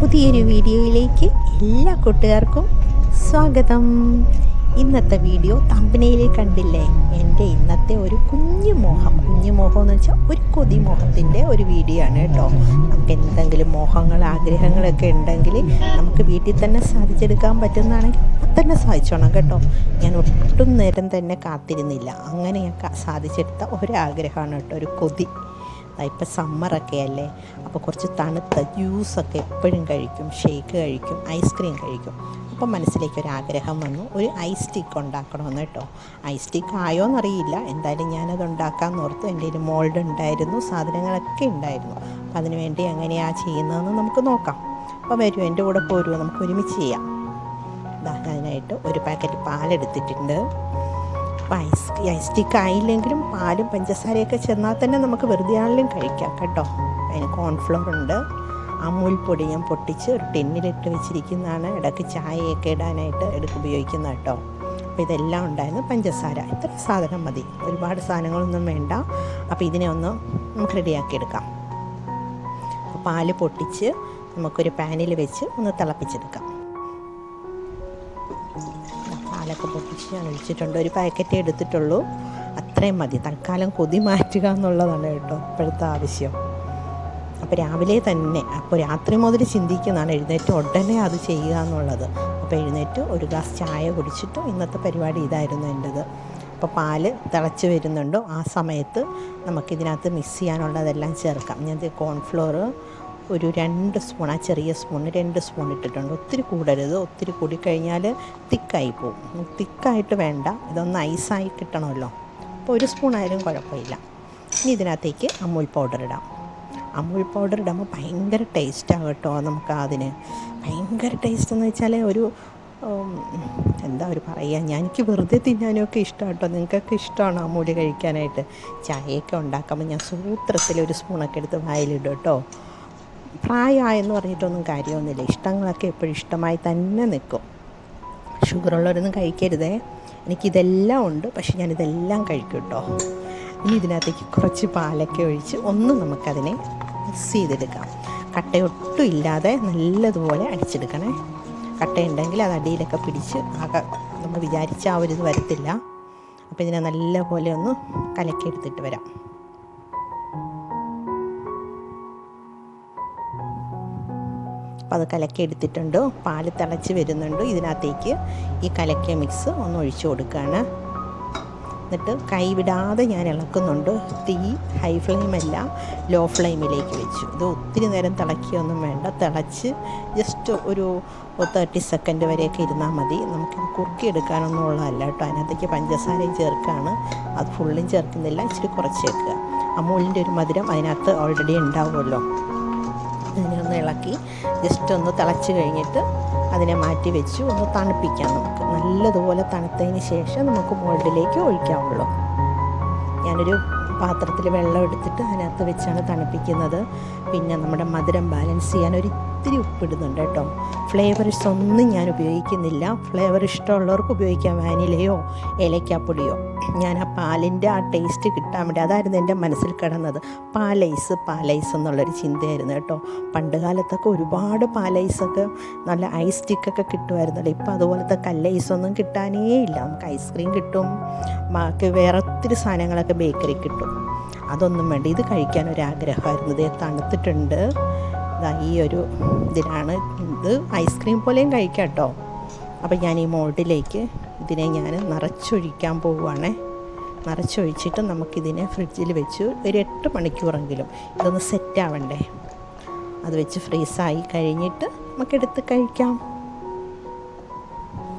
പുതിയൊരു വീഡിയോയിലേക്ക് എല്ലാ കൂട്ടുകാർക്കും സ്വാഗതം. ഇന്നത്തെ വീഡിയോ തമ്പനയിൽ കണ്ടില്ലേ? എന്റെ ഇന്നത്തെ ഒരു കുഞ്ഞു മോഹം. കുഞ്ഞു മോഹം എന്ന് വെച്ചാൽ ഒരു കൊതി മോഹത്തിന്റെ ഒരു വീഡിയോ ആണ് കേട്ടോ. നമുക്ക് എന്തെങ്കിലും മോഹങ്ങൾ ആഗ്രഹങ്ങളൊക്കെ ഉണ്ടെങ്കിൽ നമുക്ക് വീട്ടിൽ തന്നെ സാധിച്ചെടുക്കാൻ പറ്റുന്നതാണെങ്കിൽ തന്നെ സാധിച്ചോണം കേട്ടോ. ഞാൻ ഒട്ടും നേരം തന്നെ കാത്തിരുന്നില്ല. അങ്ങനെ ഞാൻ സാധിച്ചെടുത്ത ഒരാഗ്രഹമാണ് കേട്ടോ ഒരു കൊതി. ഇപ്പം സമ്മറൊക്കെ അല്ലേ അപ്പോൾ കുറച്ച് തണുത്ത ജ്യൂസൊക്കെ എപ്പോഴും കഴിക്കും ഷേക്ക് കഴിക്കും ഐസ്ക്രീം കഴിക്കും. അപ്പം മനസ്സിലേക്ക് ഒരു ആഗ്രഹം വന്നു ഒരു ഐസ് സ്റ്റിക്ക് ഉണ്ടാക്കണമെന്ന് കേട്ടോ. ഐസ് സ്റ്റിക്ക് ആയോ എന്നറിയില്ല എന്തായാലും ഞാനത് ഉണ്ടാക്കാമെന്ന് ഓർത്തു. എന്റെ ഒരു മോൾഡ് ഉണ്ടായിരുന്നു സാധനങ്ങളൊക്കെ ഉണ്ടായിരുന്നു. അപ്പം അതിന് വേണ്ടി എങ്ങനെയാണ് ചെയ്യുന്നതെന്ന് നമുക്ക് നോക്കാം. അപ്പോൾ വരൂ എന്റെ കൂടെ പോരുമോ നമുക്ക് ഒരുമിച്ച് ചെയ്യാം. അതിനായിട്ട് ഒരു പാക്കറ്റ് പാലെടുത്തിട്ടുണ്ട്. അപ്പോൾ ഐസ് ഐസ് ആയില്ലെങ്കിലും പാലും പഞ്ചസാരയൊക്കെ ചെന്നാൽ തന്നെ നമുക്ക് വെറുതെ ആണെങ്കിലും കഴിക്കാം കേട്ടോ. അതിന് കോൺഫ്ലോർ ഉണ്ട്. അമൂൽ പൊടി ഞാൻ പൊട്ടിച്ച് ഒരു ടിന്നിലിട്ട് വെച്ചിരിക്കുന്നതാണ്. ഇടയ്ക്ക് ചായയൊക്കെ ഇടാനായിട്ട് എടുക്ക് ഉപയോഗിക്കുന്നത് കേട്ടോ. അപ്പോൾ ഇതെല്ലാം ഉണ്ടായിരുന്നു. പഞ്ചസാര. ഇത്ര സാധനം മതി. ഒരുപാട് സാധനങ്ങളൊന്നും വേണ്ട. അപ്പോൾ ഇതിനെ ഒന്ന് നമുക്ക് റെഡിയാക്കി എടുക്കാം. പാൽ പൊട്ടിച്ച് നമുക്കൊരു പാനിൽ വെച്ച് ഒന്ന് തിളപ്പിച്ചെടുക്കാം. പാലൊക്കെ പൊട്ടിച്ച് ഞാൻ ഒഴിച്ചിട്ടുണ്ട്. ഒരു പാക്കറ്റേ എടുത്തിട്ടുള്ളൂ. അത്രയും മതി. തൽക്കാലം കൊതി മാറ്റുക എന്നുള്ളതാണ് കേട്ടോ ഇപ്പോഴത്തെ ആവശ്യം. അപ്പോൾ രാവിലെ തന്നെ അപ്പോൾ രാത്രി മുതൽ ചിന്തിക്കുന്നതാണ് എഴുന്നേറ്റ് ഉടനെ അത് ചെയ്യുക എന്നുള്ളത്. അപ്പോൾ എഴുന്നേറ്റ് ഒരു ഗ്ലാസ് ചായ കുടിച്ചിട്ട് ഇന്നത്തെ പരിപാടി ഇതായിരുന്നു എന്റെത്. അപ്പോൾ പാൽ തിളച്ച് വരുന്നുണ്ടോ. ആ സമയത്ത് നമുക്കിതിനകത്ത് മിക്സ് ചെയ്യാനുള്ളതെല്ലാം ചേർക്കാം. ഞാൻ കോൺഫ്ലോർ ഒരു രണ്ട് സ്പൂൺ ആ ചെറിയ സ്പൂണ് രണ്ട് സ്പൂൺ ഇട്ടിട്ടുണ്ട്. ഒത്തിരി കൂടരുത്. ഒത്തിരി കൂടിക്കഴിഞ്ഞാൽ തിക്കായി പോകും. തിക്കായിട്ട് വേണ്ട. ഇതൊന്ന് ഐസായി കിട്ടണമല്ലോ. അപ്പോൾ ഒരു സ്പൂൺ ആയാലും കുഴപ്പമില്ല. ഇനി ഇതിനകത്തേക്ക് അമൂൽ പൗഡർ ഇടാം. അമൂൽ പൗഡർ ഇടുമ്പോൾ ഭയങ്കര ടേസ്റ്റാണ് കേട്ടോ നമുക്ക് അതിന്. ഭയങ്കര ടേസ്റ്റ് എന്ന് വെച്ചാൽ ഒരു എന്താ ഒരു പറയുക? ഞാൻ എനിക്ക് വെറുതെ തിന്നാനൊക്കെ ഇഷ്ടമാണ് കേട്ടോ. നിങ്ങൾക്കൊക്കെ ഇഷ്ടമാണ് അമൂൽ കഴിക്കാനായിട്ട്. ചായയൊക്കെ ഉണ്ടാക്കുമ്പോൾ ഞാൻ സൂത്രത്തിൽ ഒരു സ്പൂണൊക്കെ എടുത്ത് വായിലിടും കേട്ടോ. പ്രായമായെന്ന് പറഞ്ഞിട്ടൊന്നും കാര്യമൊന്നുമില്ല. ഇഷ്ടങ്ങളൊക്കെ എപ്പോഴും ഇഷ്ടമായി തന്നെ നിൽക്കും. ഷുഗറുള്ളവരൊന്നും കഴിക്കരുതേ. എനിക്കിതെല്ലാം ഉണ്ട്. പക്ഷെ ഞാനിതെല്ലാം കഴിക്കും കേട്ടോ ഇനി ഇതിനകത്തേക്ക് കുറച്ച് പാലൊക്കെ ഒഴിച്ച് ഒന്ന് നമുക്കതിനെ മിക്സ് ചെയ്തെടുക്കാം. കട്ടയൊട്ടും ഇല്ലാതെ നല്ലതുപോലെ അടിച്ചെടുക്കണേ. കട്ടയുണ്ടെങ്കിൽ അത് അടിയിലൊക്കെ പിടിച്ച് ആകെ നമ്മൾ വിചാരിച്ച ആ ഒരു ഇത് വരത്തില്ല. അപ്പോൾ ഇതിനെ നല്ലപോലെ ഒന്ന് കലക്കിയെടുത്തിട്ട് വരാം. അപ്പോൾ അത് കലക്കി എടുത്തിട്ടുണ്ട്. പാൽ തിളച്ച് വരുന്നുണ്ട്. ഇതിനകത്തേക്ക് ഈ കലക്കിയ മിക്സ് ഒന്ന് ഒഴിച്ചു കൊടുക്കുകയാണ് എന്നിട്ട് കൈവിടാതെ ഞാൻ ഇളക്കുന്നുണ്ട്. തീ ഹൈ ഫ്ലെയിമല്ല ലോ ഫ്ലെയിമിലേക്ക് വെച്ചു. ഇത് ഒത്തിരി നേരം തിളക്കിയൊന്നും വേണ്ട. തിളച്ച് ജസ്റ്റ് ഒരു തേർട്ടി സെക്കൻഡ് വരെയൊക്കെ ഇരുന്നാൽ മതി. നമുക്ക് കുറുക്കിയെടുക്കാനൊന്നും ഉള്ളതല്ല കേട്ടോ. അതിനകത്തേക്ക് പഞ്ചസാരയും ചേർക്കുകയാണ് അത് ഫുള്ളും ചേർക്കുന്നില്ല. ഇച്ചിരി കുറച്ച് ചേർക്കുക. അമൂലിന്റെ ഒരു മധുരം അതിനകത്ത് ഓൾറെഡി ഉണ്ടാവുമല്ലോ. അതിനെ ഒന്ന് ഇളക്കി ജസ്റ്റ് ഒന്ന് തിളച്ച് കഴിഞ്ഞിട്ട് അതിനെ മാറ്റി വെച്ച് ഒന്ന് തണുപ്പിക്കാം നമുക്ക്. നല്ലതുപോലെ തണുത്തതിന് ശേഷം നമുക്ക് മോൾഡിലേക്ക് ഒഴിക്കാവുള്ളൂ. ഞാനൊരു പാത്രത്തിൽ വെള്ളം എടുത്തിട്ട് അതിനകത്ത് വെച്ചാണ് തണുപ്പിക്കുന്നത്. പിന്നെ നമ്മുടെ മധുരം ബാലൻസ് ചെയ്യാൻ ഒരു ഇത്തിരി ഉപ്പിടുന്നുണ്ട് കേട്ടോ. ഫ്ലേവറിഷ് ഒന്നും ഞാൻ ഉപയോഗിക്കുന്നില്ല. ഫ്ലേവർ ഇഷ്ടമുള്ളവർക്ക് ഉപയോഗിക്കാം. വാനിലയോ ഏലക്കാപ്പൊടിയോ. ഞാൻ ആ പാലിന്റെ ആ ടേസ്റ്റ് കിട്ടാൻ വേണ്ടി അതായിരുന്നു എന്റെ മനസ്സിൽ കിടന്നത്. പാലൈസ് പാലൈസ് എന്നുള്ളൊരു ചിന്തയായിരുന്നു കേട്ടോ. പണ്ട് കാലത്തൊക്കെ ഒരുപാട് പാലൈസൊക്കെ നല്ല ഐസ് സ്റ്റിക്കൊക്കെ കിട്ടുമായിരുന്നല്ലോ. ഇപ്പോൾ അതുപോലത്തെ കല്ലൈസൊന്നും കിട്ടാനേ ഇല്ല. നമുക്ക് ഐസ്ക്രീം കിട്ടും. ബാക്കി വേറെ ഒത്തിരി സാധനങ്ങളൊക്കെ ബേക്കറി കിട്ടും. അതൊന്നും വേണ്ട. ഇത് കഴിക്കാൻ ഒരു ഇത് തണുത്തിട്ടുണ്ട്. ഈ ഒരു ഇതിലാണ്. ഇത് ഐസ്ക്രീം പോലെയും കഴിക്കാം കേട്ടോ അപ്പോൾ ഞാൻ ഈ മോൾഡിലേക്ക് ഇതിനെ ഞാൻ നിറച്ചൊഴിക്കാൻ പോവുകയാണേ. നിറച്ചൊഴിച്ചിട്ട് നമുക്കിതിനെ ഫ്രിഡ്ജിൽ വെച്ച് ഒരു എട്ട് മണിക്കൂറെങ്കിലും ഇതൊന്ന് സെറ്റ് ആവണ്ടേ അത് വെച്ച് ഫ്രീസായി കഴിഞ്ഞിട്ട് നമുക്കെടുത്ത് കഴിക്കാം.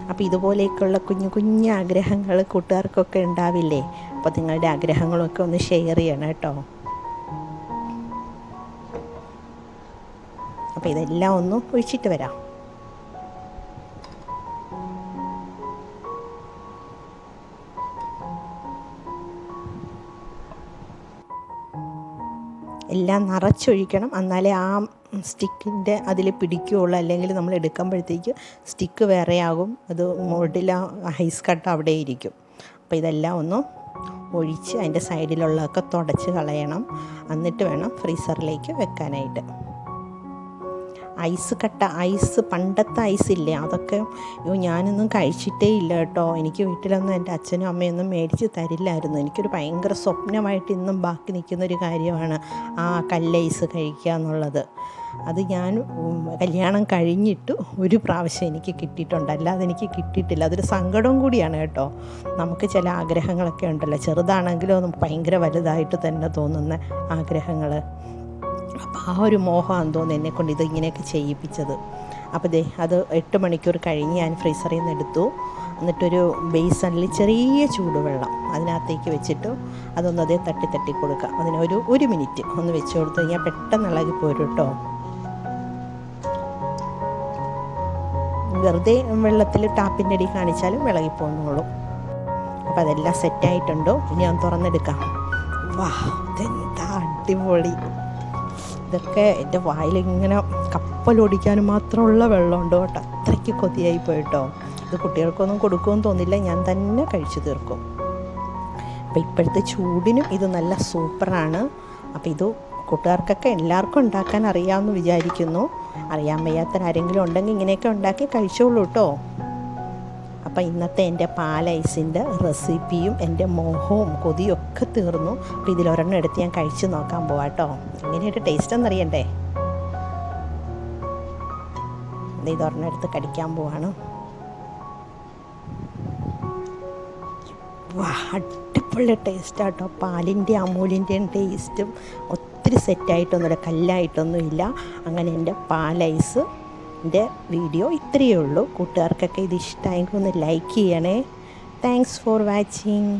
അപ്പോൾ ഇതുപോലെയൊക്കെയുള്ള കുഞ്ഞു കുഞ്ഞു ആഗ്രഹങ്ങൾ കൂട്ടുകാർക്കൊക്കെ ഉണ്ടാവില്ലേ? അപ്പോൾ നിങ്ങളുടെ ആഗ്രഹങ്ങളൊക്കെ ഒന്ന് ഷെയർ ചെയ്യണം കേട്ടോ. അപ്പോൾ ഇതെല്ലാം ഒന്ന് ഒഴിച്ചിട്ട് വരാം. എല്ലാം നിറച്ചൊഴിക്കണം. എന്നാലേ ആ സ്റ്റിക്കിന്റെ അതിൽ പിടിക്കുകയുള്ളൂ. അല്ലെങ്കിൽ നമ്മൾ എടുക്കുമ്പോഴത്തേക്ക് സ്റ്റിക്ക് വേറെയാകും. അത് മോഡില ഹൈസ് കട്ട് അവിടെ ഇരിക്കും. അപ്പോൾ ഇതെല്ലാം ഒന്ന് ഒഴിച്ച് അതിന്റെ സൈഡിലുള്ളതൊക്കെ തുടച്ച് കളയണം. എന്നിട്ട് വേണം ഫ്രീസറിലേക്ക് വെക്കാനായിട്ട്. ഐസ് കട്ട ഐസ് പണ്ടത്തെ ഐസ് ഇല്ലേ? അതൊക്കെ ഞാനൊന്നും കഴിച്ചിട്ടേ ഇല്ല കേട്ടോ. എനിക്ക് വീട്ടിലൊന്നും എന്റെ അച്ഛനും അമ്മയൊന്നും മേടിച്ച് തരില്ലായിരുന്നു. എനിക്കൊരു ഭയങ്കര സ്വപ്നമായിട്ട് ഇന്നും ബാക്കി നിൽക്കുന്നൊരു കാര്യമാണ് ആ കല്ലൈസ് കഴിക്കുക എന്നുള്ളത്. അത് ഞാൻ കല്യാണം കഴിഞ്ഞിട്ട് ഒരു പ്രാവശ്യം എനിക്ക് കിട്ടിയിട്ടുണ്ട്. അല്ലാതെ എനിക്ക് കിട്ടിയിട്ടില്ല. അതൊരു സങ്കടവും കൂടിയാണ് കേട്ടോ. നമുക്ക് ചില ആഗ്രഹങ്ങളൊക്കെ ഉണ്ടല്ലോ. ചെറുതാണെങ്കിലും ഭയങ്കര വലുതായിട്ട് തന്നെ തോന്നുന്ന ആഗ്രഹങ്ങൾ അപ്പോൾ ആ ഒരു മോഹമാണെന്ന് തോന്നുന്നു എന്നെ കൊണ്ട് ഇത് ഇങ്ങനെയൊക്കെ ചെയ്യിപ്പിച്ചത്. അപ്പോൾ ദേ അത് എട്ട് മണിക്കൂർ കഴിഞ്ഞ് ഞാൻ ഫ്രീസറിൽ നിന്ന് എടുത്തു. എന്നിട്ടൊരു ബേസണിൽ ചെറിയ ചൂടുവെള്ളം അതിനകത്തേക്ക് വെച്ചിട്ട് അതൊന്ന് അതേ തട്ടി തട്ടി കൊടുക്കുക അതിനൊരു ഒരു ഒരു മിനിറ്റ് ഒന്ന് വെച്ച് കൊടുത്തു കഴിഞ്ഞാൽ പെട്ടെന്ന് ഇളകി പോരും കേട്ടോ. വെറുതെ വെള്ളത്തിൽ ടാപ്പിന്റെ അടി കാണിച്ചാലും വിളകി പോകുന്നുള്ളൂ അപ്പോൾ അതെല്ലാം സെറ്റായിട്ടുണ്ടോ ഇനി ഞാൻ തുറന്നെടുക്കാം. വാ ഇതെന്താ അടിപൊളി. ഇതൊക്കെ എന്റെ വായിലിങ്ങനെ കപ്പലൊടിക്കാനും മാത്രമുള്ള വെള്ളമുണ്ട് കേട്ടോ. അത്രയ്ക്ക് കൊതിയായി പോയിട്ടോ. ഇത് കുട്ടികൾക്കൊന്നും കൊടുക്കുമെന്ന് തോന്നില്ല. ഞാൻ തന്നെ കഴിച്ചു തീർക്കും. അപ്പോൾ ഇപ്പോഴത്തെ ചൂടിനും ഇത് നല്ല സൂപ്പറാണ്. അപ്പോൾ ഇത് കൂട്ടുകാർക്കൊക്കെ എല്ലാവർക്കും ഉണ്ടാക്കാൻ അറിയാമെന്ന് വിചാരിക്കുന്നു. അറിയാൻ വയ്യാത്ത ആരെങ്കിലും ഉണ്ടെങ്കിൽ ഇങ്ങനെയൊക്കെ ഉണ്ടാക്കി കഴിച്ചോളൂ കേട്ടോ. അപ്പോൾ ഇന്നത്തെ എന്റെ പാലൈസിന്റെ റെസിപ്പിയും എന്റെ മോഹവും കൊതിയൊക്കെ തീർന്നു. അപ്പോൾ ഇതിലൊരെണ്ണം എടുത്ത് ഞാൻ കഴിച്ചു നോക്കാൻ പോവാം കേട്ടോ എങ്ങനെയായിട്ട് ടേസ്റ്റ് എന്നറിയണ്ടേ? ഇതൊരെണ്ണം എടുത്ത് കടിക്കാൻ പോവാണ്. വാ അടിപൊളി ടേസ്റ്റ് കേട്ടോ പാലിന്റെ അമൂലിന്റെയും ടേസ്റ്റും ഒത്തിരി സെറ്റായിട്ടൊന്നുമില്ല കല്ലായിട്ടൊന്നുമില്ല. അങ്ങനെ എന്റെ പാലൈസ് എന്റെ വീഡിയോ ഇത്രയേ ഉള്ളൂ. കൂട്ടുകാർക്കൊക്കെ ഇത് ഇഷ്ടമായെങ്കിൽ ഒന്ന് ലൈക്ക് ചെയ്യണേ. Thanks for watching